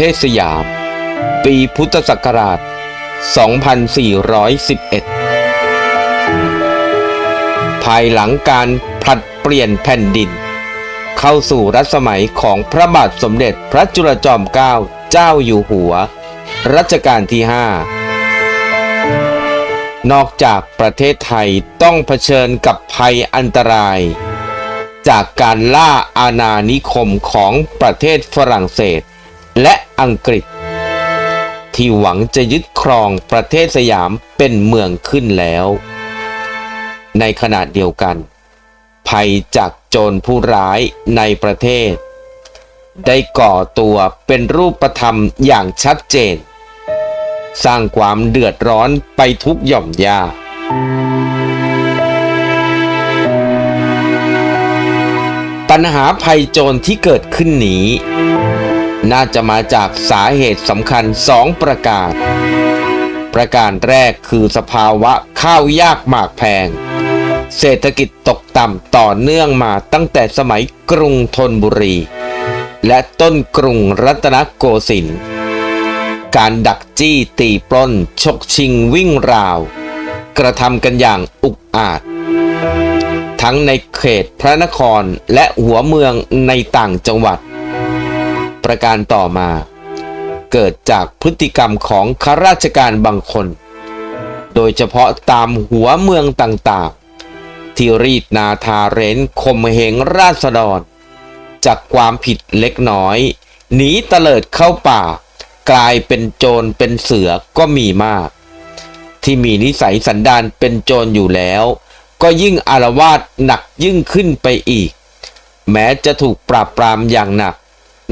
เทศสยาม ปีพุทธศักราช 2411 ภายหลังการผลัดเปลี่ยนแผ่นดิน เข้าสู่รัชสมัยของพระบาทสมเด็จพระจุลจอมเกล้าเจ้าอยู่หัว รัชกาลที่ 5 นอกจากประเทศไทยต้องเผชิญกับภัยอันตรายจากการล่าอาณานิคมของประเทศฝรั่งเศส และอังกฤษ ที่หวังจะยึดครองประเทศสยามเป็นเมืองขึ้นแล้ว ในขณะเดียวกัน ภัยจากโจรผู้ร้ายในประเทศ ได้ก่อตัวเป็นรูปธรรมอย่างชัดเจน สร้างความเดือดร้อนไปทุกหย่อมยาปัญหาภัยโจรที่เกิดขึ้นนี้ น่าจะมาจากสาเหตุสำคัญสองประการ ประการแรกคือสภาวะข้าวยากหมากแพง เศรษฐกิจตกต่ำต่อเนื่องมาตั้งแต่สมัยกรุงธนบุรี และต้นกรุงรัตนโกสินทร์การดักจี้ตีปล้นฉกชิงวิ่งราว กระทำกันอย่างอุกอาจ ทั้งในเขตพระนครและหัวเมืองในต่างจังหวัด ประการต่อมา เกิดจากพฤติกรรมของข้าราชการบางคน โดยเฉพาะตามหัวเมืองต่างๆ ที่รีดนาทาเร้นข่มเหงราษฎร จากความผิดเล็กน้อย หนีเตลิดเข้าป่า กลายเป็นโจรเป็นเสือก็มีมาก ที่มีนิสัยสันดานเป็นโจรอยู่แล้ว ก็ยิ่งอารวาสหนักยิ่งขึ้นไปอีก แม้จะถูกปราบปรามอย่างหนัก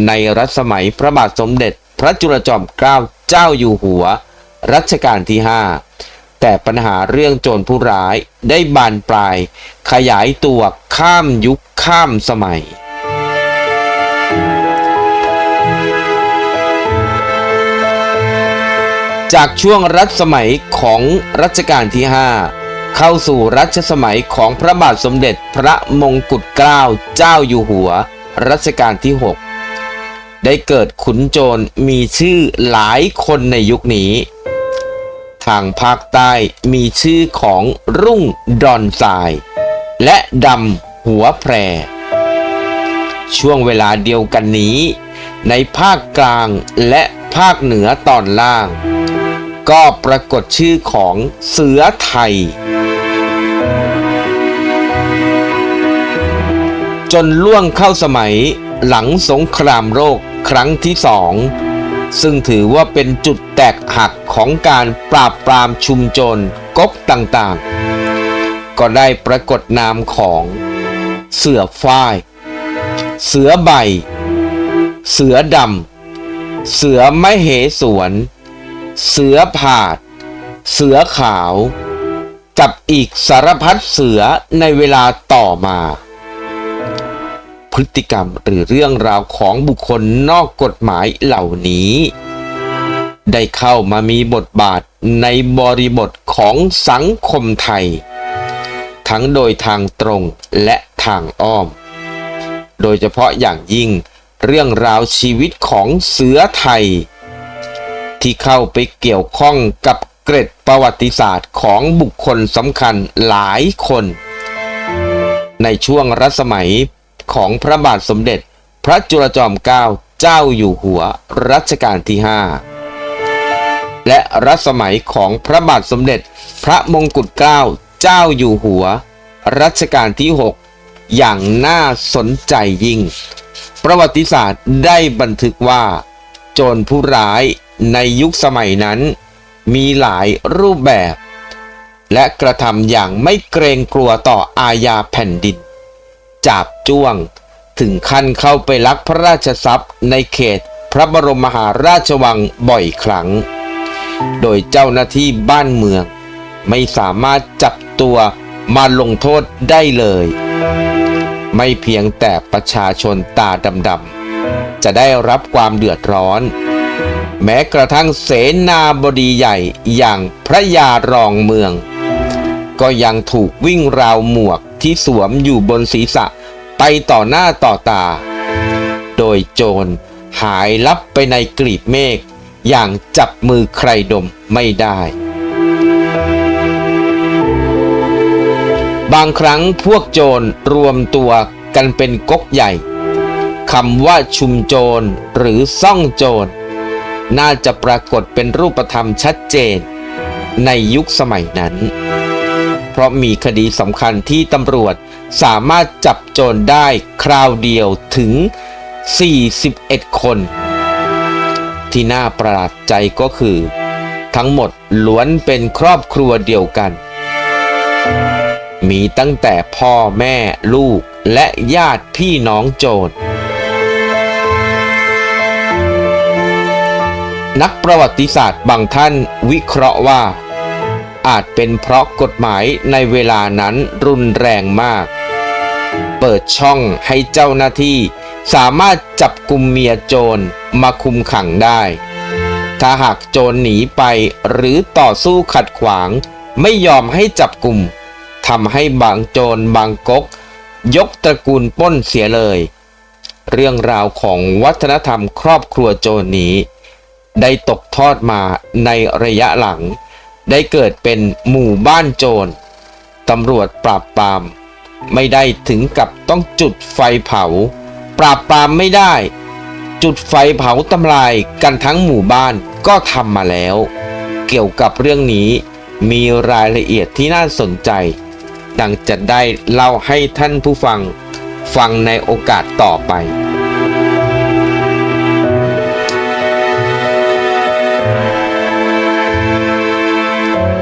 ในรัชสมัยพระบาทสมเด็จ พระจุลจอมเกล้าเจ้าอยู่หัว รัชกาลที่ 5 แต่ปัญหาเรื่องโจรผู้ร้ายได้บานปลาย ขยายตัวข้ามยุคข้ามสมัยจากช่วงรัชสมัยของรัชกาลที่ 5 เข้าสู่รัชสมัยของพระบาทสมเด็จพระมงกุฎเกล้าเจ้าอยู่หัว รัชกาลที่ 6 ได้เกิดขุนโจรมีชื่อหลายคนในยุคนี้ ทางภาคใต้มีชื่อของรุ่งดอนทราย และดำหัวแพร ช่วงเวลาเดียวกันนี้ ในภาคกลางและภาคเหนือตอนล่าง ก็ปรากฏชื่อของเสือไทยจนล่วงเข้าสมัยหลังสงครามโรค ครั้งที่สองซึ่งถือว่าเป็นจุดแตกหักของการปราบปรามชุมโจรก๊กต่างๆ ก็ได้ปรากฏนามของเสือฝ้าย เสือใบ เสือดำ เสือไมเหสวน เสือผาด เสือขาว กับอีกสารพัดเสือในเวลาต่อมา พฤติกรรมหรือเรื่องราวของบุคคลนอกกฎหมายเหล่านี้ ได้เข้ามามีบทบาทในบริบทของสังคมไทย ทั้งโดยทางตรงและทางอ้อม โดยเฉพาะอย่างยิ่งเรื่องราวชีวิตของเสือไทย ที่เข้าไปเกี่ยวข้องกับเกร็ดประวัติศาสตร์ของบุคคลสำคัญหลายคน ในช่วงรัชสมัย ของพระบาทสมเด็จ พระจุลจอมเกล้าเจ้าอยู่หัวรัชกาลที่ 5 และรัชสมัยของพระบาทสมเด็จ พระมงกุฎเกล้าเจ้าอยู่หัวรัชกาลที่ 6 อย่างน่าสนใจยิ่ง ประวัติศาสตร์ได้บันทึกว่า โจรผู้ร้ายในยุคสมัยนั้น มีหลายรูปแบบ และกระทำอย่างไม่เกรงกลัวต่ออาญาแผ่นดิน จับจ้วง ถึงขั้นเข้าไปลักพระราชทรัพย์ในเขตพระบรมมหาราชวังบ่อยครั้ง โดยเจ้าหน้าที่บ้านเมือง ไม่สามารถจับตัวมาลงโทษได้เลย ไม่เพียงแต่ประชาชนตาดำๆจะได้รับความเดือดร้อน แม้กระทั่งเสนาบดีใหญ่อย่างพระยารองเมือง ก็ยังถูกวิ่งราวหมวกที่สวมอยู่บนศีรษะ ไปต่อหน้าต่อตา โดยโจรหายลับไปในกลีบเมฆอย่างจับมือใครดมไม่ได้ บางครั้งพวกโจรรวมตัวกันเป็นก๊กใหญ่คำว่าชุมโจรหรือซ่องโจร น่าจะปรากฏเป็นรูปธรรมชัดเจน ในยุคสมัยนั้น เพราะมีคดีสำคัญที่ตำรวจ สามารถจับโจรได้คราวเดียวถึง 41 คน ที่น่าประหลาดใจก็คือ ทั้งหมดล้วนเป็นครอบครัวเดียวกัน มีตั้งแต่พ่อแม่ลูกและญาติพี่น้องโจรนักประวัติศาสตร์บางท่านวิเคราะห์ว่า อาจเป็นเพราะกฎหมายในเวลานั้นรุนแรงมาก เปิดช่องให้เจ้าหน้าที่ สามารถจับกลุ่มเมียโจรมาคุมขังได้ ถ้าหากโจรหนีไปหรือต่อสู้ขัดขวาง ไม่ยอมให้จับกลุ่มทำให้บางโจรบางก๊ก ยกตระกูลป้นเสียเลย เรื่องราวของวัฒนธรรมครอบครัวโจรนี้ ได้ตกทอดมาในระยะหลัง ได้เกิดเป็นหมู่บ้านโจรตำรวจปราบปราม ไม่ได้ถึงกับต้องจุดไฟเผา ปราบปรามไม่ได้ จุดไฟเผาทำลายกันทั้งหมู่บ้านก็ทำมาแล้ว เกี่ยวกับเรื่องนี้มีรายละเอียดที่น่าสนใจ ดังจะได้เล่าให้ท่านผู้ฟัง ฟังในโอกาสต่อไป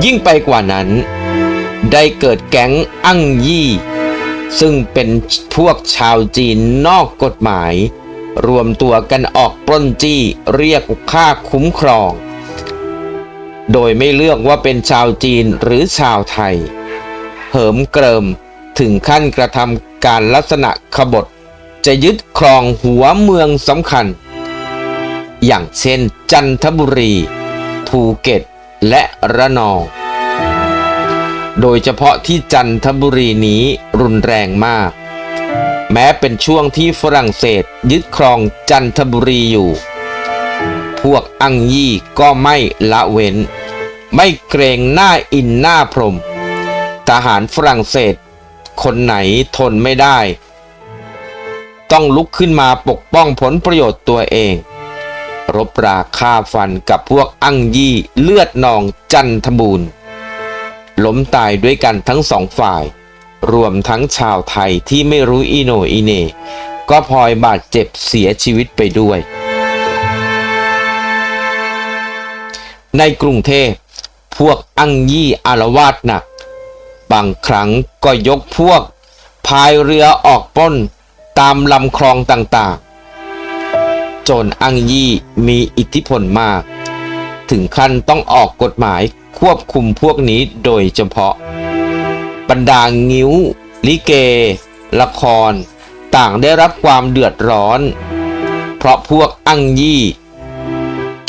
ยิ่งไปกว่านั้น ได้เกิดแก๊งอั้งยี่ ซึ่งเป็นพวกชาวจีนนอกกฎหมาย รวมตัวกันออกปล้นจี้เรียกค่าคุ้มครอง โดยไม่เลือกว่าเป็นชาวจีนหรือชาวไทย เหิมเกริมถึงขั้นกระทำการลักษณะขบฏ จะยึดครองหัวเมืองสำคัญ อย่างเช่นจันทบุรี ภูเก็ต และระนอง โดยเฉพาะที่จันทบุรีนี้รุนแรงมาก แม้เป็นช่วงที่ฝรั่งเศสยึดครองจันทบุรีอยู่ พวกอังยี่ก็ไม่ละเว้น ไม่เกรงหน้าอินหน้าพรหมทหารฝรั่งเศส คนไหนทนไม่ได้ ต้องลุกขึ้นมาปกป้องผลประโยชน์ตัวเอง รบราฆ่าฟันกับพวกอังยี่เลือดนองจันทบูรณ์ ล้มตายด้วยกันทั้งสองฝ่าย รวมทั้งชาวไทยที่ไม่รู้อีโนอีเน ก็พลอยบาดเจ็บเสียชีวิตไปด้วย ในกรุงเทพพวกอังยี่อารวาสหนัก บางครั้งก็ยกพวกพายเรือออกป้นตามลำคลองต่างๆ โจรอังยี่มีอิทธิพลมาก ถึงขั้นต้องออกกฎหมาย ควบคุมพวกนี้โดยเฉพาะ บรรดางิ้ว ลิเก ละคร ต่างได้รับความเดือดร้อน เพราะพวกอังยี่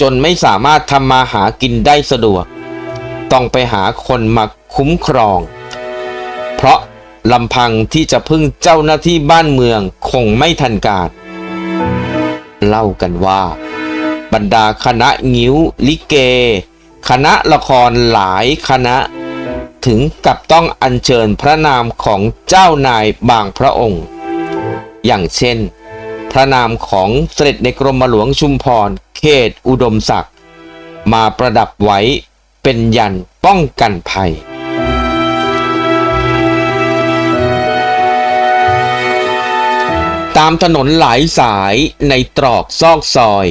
จนไม่สามารถทำมาหากินได้สะดวก ต้องไปหาคนมาคุ้มครอง เพราะลำพังที่จะพึ่งเจ้าหน้าที่บ้านเมืองคงไม่ทันการเล่ากันว่า บรรดาคณะงิ้ว ลิเก คณะละครหลายคณะ ถึงกับต้องอัญเชิญพระนามของเจ้านายบางพระองค์ อย่างเช่น พระนามของเสด็จในกรมหลวงชุมพร เขตอุดมศักดิ์มาประดับไว้เป็นยันป้องกันภัยตามถนนหลายสายในตรอกซอกซอย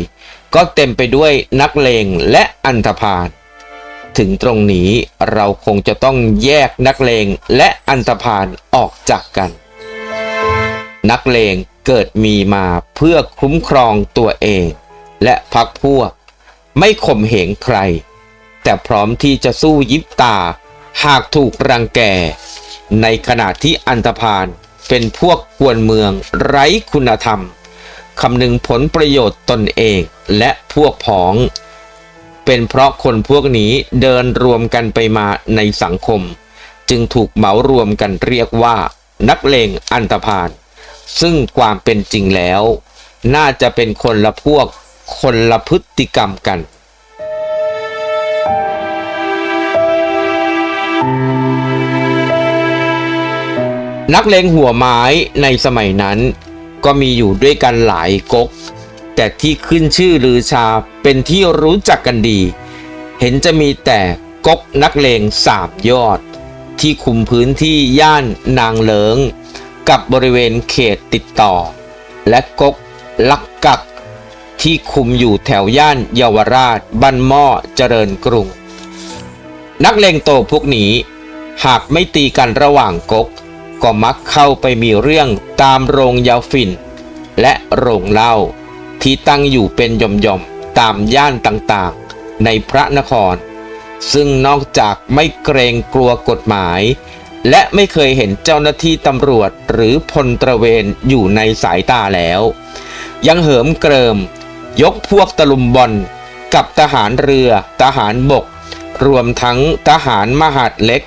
ก็เต็มไปด้วยนักเลงและอันธพาล ถึงตรงนี้เราคงจะต้องแยกนักเลงและอันธพาลออกจากกัน นักเลงเกิดมีมาเพื่อคุ้มครองตัวเอง และพักพวก ไม่ข่มเหงใคร แต่พร้อมที่จะสู้ยิบตา หากถูกรังแก ในขณะที่อันธพาลเป็นพวกกวนเมืองไร้คุณธรรมคำนึงผลประโยชน์ตนเองและพวกพ้อง เป็นเพราะคนพวกนี้เดินรวมกันไปมาในสังคม จึงถูกเหมารวมกันเรียกว่า นักเลงอันธพาลซึ่งความเป็นจริงแล้ว น่าจะเป็นคนละพวกคนละพฤติกรรมกันนักเลงหัวไม้ในสมัยนั้น ก็มีอยู่ด้วยกันหลายก๊ก แต่ที่ขึ้นชื่อลือชาเป็นที่รู้จักกันดี เห็นจะมีแต่ก๊กนักเลงสามยอด ที่คุมพื้นที่ย่านนางเลิง กับบริเวณเขตติดต่อ และก๊กลักกัก ที่คุมอยู่แถวย่านเยาวราชบ้านหม้อเจริญกรุง นักเลงโตพวกนี้ หากไม่ตีกันระหว่างก๊กก็มักเข้าไปมีเรื่องตามโรงยาฝิ่น และโรงเหล้า ที่ตั้งอยู่เป็นย่อมๆตามย่านต่างๆ ในพระนคร ซึ่งนอกจากไม่เกรงกลัวกฎหมาย และไม่เคยเห็นเจ้าหน้าที่ตำรวจหรือพลตระเวนอยู่ในสายตาแล้ว ยังเหิมเกริม ยกพวกตะลุมบอลกับทหารเรือทหารบก รวมทั้งทหารมหาดเล็ก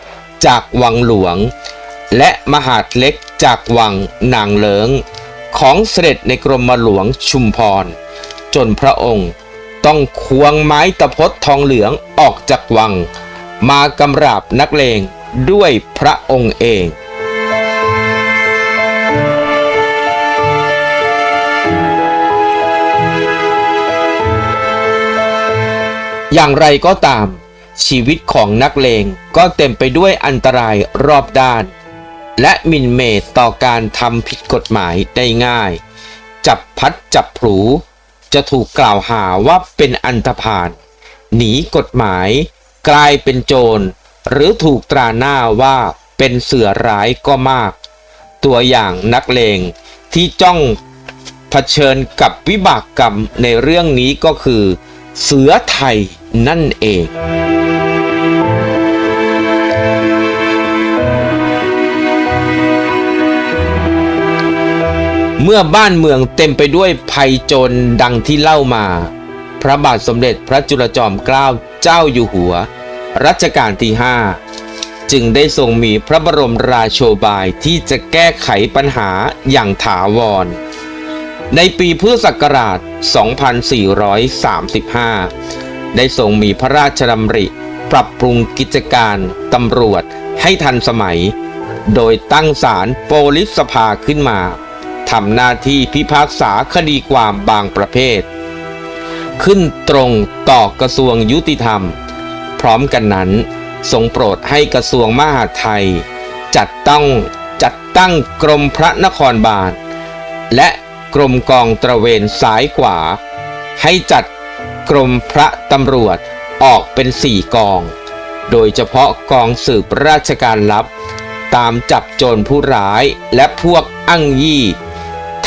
จากวังหลวง และมหาดเล็กจากวังนางเลิง ของเสด็จในกรมหลวงชุมพร จนพระองค์ต้องควงไม้ตะพดทองเหลืองออกจากวัง มากำราบนักเลงด้วยพระองค์เองอย่างไรก็ตาม ชีวิตของนักเลงก็เต็มไปด้วยอันตรายรอบด้าน และหมินเมตต่อการทำผิดกฎหมายได้ง่าย จับพัดจับผูจะถูกกล่าวหาว่าเป็นอันธพาลหนีกฎหมาย กลายเป็นโจร หรือถูกตราหน้าว่าเป็นเสือร้ายก็มาก ตัวอย่างนักเลงที่จ้องเผชิญกับวิบากกรรมในเรื่องนี้ก็คือ เสือไทยนั่นเอง เมื่อบ้านเมืองเต็มไปด้วยภัยโจรดังที่เล่ามา พระบาทสมเด็จพระจุลจอมเกล้าเจ้าอยู่หัว รัชกาลที่ 5 จึงได้ทรงมีพระบรมราโชบายที่จะแก้ไขปัญหาอย่างถาวร ในปีพุทธศักราช 2435 ได้ทรงมีพระราชดำริ ปรับปรุงกิจการตำรวจให้ทันสมัย โดยตั้งศาลโปลิสสภาขึ้นมา ทำหน้าที่พิพากษาคดีความบางประเภท ขึ้นตรงต่อกระทรวงยุติธรรม พร้อมกันนั้น ทรงโปรดให้กระทรวงมหาดไทย จัดตั้งจัดตั้งกรมพระนครบาล และกรมกองตระเวนซ้ายขวา ให้จัดกรมพระตำรวจออกเป็นสี่กอง โดยเฉพาะกองสืบราชการลับ ตามจับโจรผู้ร้ายและพวกอั้งยี่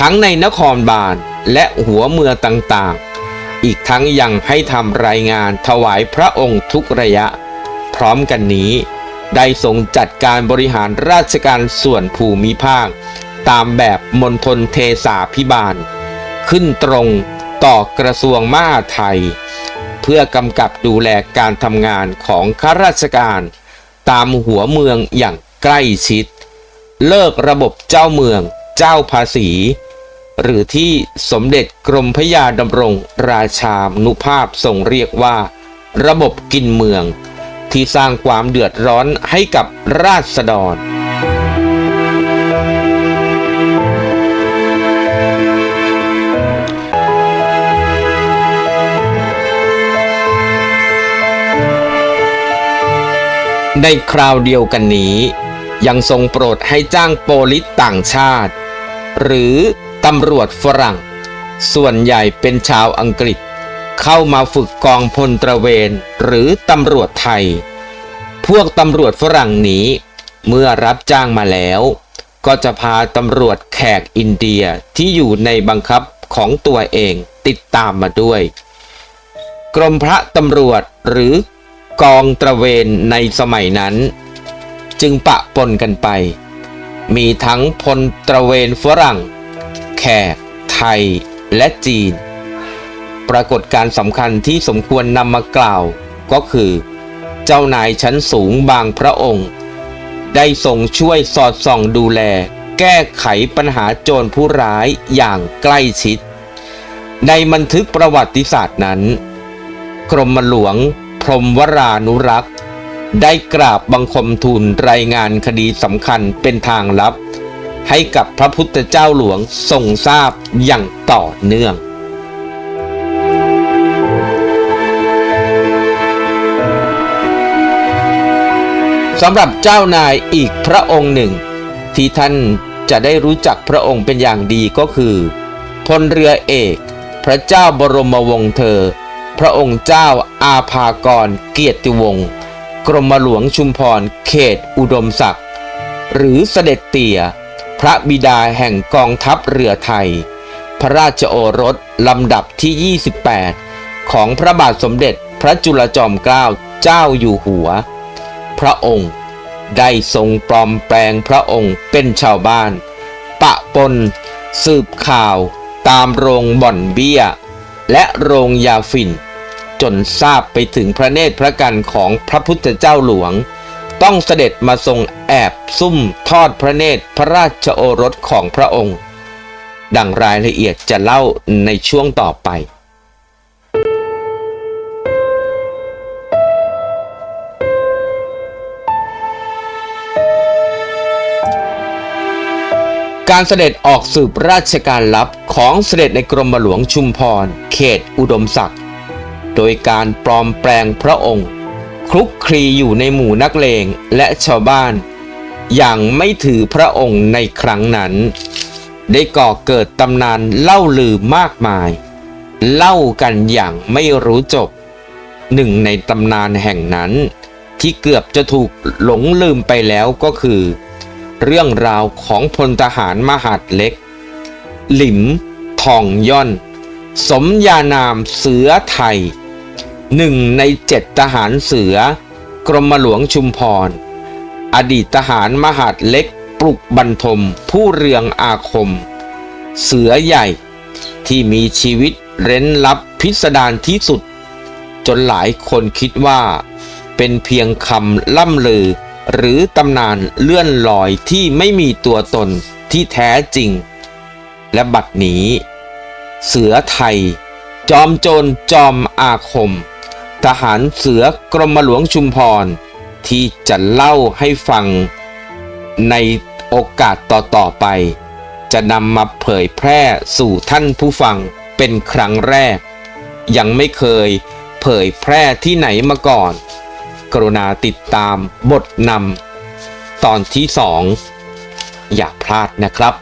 ทั้งในนครบาลและหัวเมืองต่างๆ อีกทั้งยังให้ทำรายงานถวายพระองค์ทุกระยะ พร้อมกันนี้ ได้ทรงจัดการบริหารราชการส่วนภูมิภาค ตามแบบมณฑลเทสาพิบาล ขึ้นตรงต่อกระทรวงมหาดไทย เพื่อกำกับดูแลการทำงานของข้าราชการ ตามหัวเมืองอย่างใกล้ชิด เลิกระบบเจ้าเมือง เจ้าภาษี หรือที่สมเด็จกรมพระยาดำรงราชานุภาพทรงเรียกว่า ระบบกินเมือง ที่สร้างความเดือดร้อนให้กับราษฎรในคราวเดียวกันนี้ ยังทรงโปรดให้จ้างโปลิสต่างชาติ หรือำรวจฝรั่ง ส่วนใหญ่เป็นชาวอังกฤษ เข้ามาฝึกกองพลตระเวนหรือตำรวจไทย พวกตำรวจฝรั่งนี้ เมื่อรับจ้างมาแล้ว ก็จะพาตำรวจแขกอินเดียที่อยู่ในบังคับของตัวเองติดตามมาด้วย กรมพระตำรวจหรือกองตระเวนในสมัยนั้น จึงปะปนกันไป มีทั้งพลตระเวนฝรั่ง แขก ไทย และจีน ปรากฏการสำคัญที่สมควรนำมากล่าว ก็คือ เจ้านายชั้นสูงบางพระองค์ ได้ทรงช่วยสอดส่องดูแล แก้ไขปัญหาโจรผู้ร้ายอย่างใกล้ชิด ในบันทึกประวัติศาสตร์นั้นกรมหลวง พรมวรานุรักษ์ ได้กราบบังคมทูลรายงานคดีสำคัญเป็นทางลับ ให้กับพระพุทธเจ้าหลวงทรงทราบอย่างต่อเนื่องสำหรับเจ้านายอีกพระองค์หนึ่ง ที่ท่านจะได้รู้จักพระองค์เป็นอย่างดีก็คือพลเรือเอก พระเจ้าบรมวงศ์เธอ พระองค์เจ้าอาภากรเกียรติวงศ์กรมหลวงชุมพรเขตอุดมศักดิ์หรือเสด็จเตี่ย พระบิดาแห่งกองทัพเรือไทย พระราชโอรสลำดับที่ 28 ของพระบาทสมเด็จพระจุลจอมเกล้าเจ้าอยู่หัว พระองค์ได้ทรงปลอมแปลงพระองค์เป็นชาวบ้าน ปะปน สืบข่าวตามโรงบ่อนเบี้ย และโรงยาฝิ่น จนทราบไปถึงพระเนตรพระกันของพระพุทธเจ้าหลวง ต้องเสด็จมาทรงแอบซุ่มทอดพระเนตรพระราชโอรสของพระองค์ ดังรายละเอียดจะเล่าในช่วงต่อไป การเสด็จออกสืบราชการลับของเสด็จในกรมหลวงชุมพร เขตอุดมศักดิ์ โดยการปลอมแปลงพระองค์ คลุกคลีอยู่ในหมู่นักเลงและชาวบ้าน อย่างไม่ถือพระองค์ในครั้งนั้น ได้ก่อเกิดตำนานเล่าลือมากมาย เล่ากันอย่างไม่รู้จบ หนึ่งในตำนานแห่งนั้น ที่เกือบจะถูกหลงลืมไปแล้วก็คือ เรื่องราวของพลทหารมหาดเล็ก หลิม ทองย่อน สมญานามเสือไทย หนึ่งในเจ็ดทหารเสือ กรมหลวงชุมพร อดีตทหารมหาดเล็กปลุกบรรทม ผู้เรืองอาคม เสือใหญ่ที่มีชีวิตเร้นลับพิสดารที่สุด จนหลายคนคิดว่า เป็นเพียงคำล่ำลือ หรือตำนานเลื่อนลอยที่ไม่มีตัวตนที่แท้จริง และบัดนี้ เสือไทย จอมโจรจอมอาคม ทหารเสือกรมหลวงชุมพร ที่จะเล่าให้ฟังในโอกาสต่อๆไป จะนำมาเผยแพร่สู่ท่านผู้ฟังเป็นครั้งแรก ยังไม่เคยเผยแพร่ที่ไหนมาก่อน กรุณาติดตามบทนำตอนที่สองอย่าพลาดนะครับ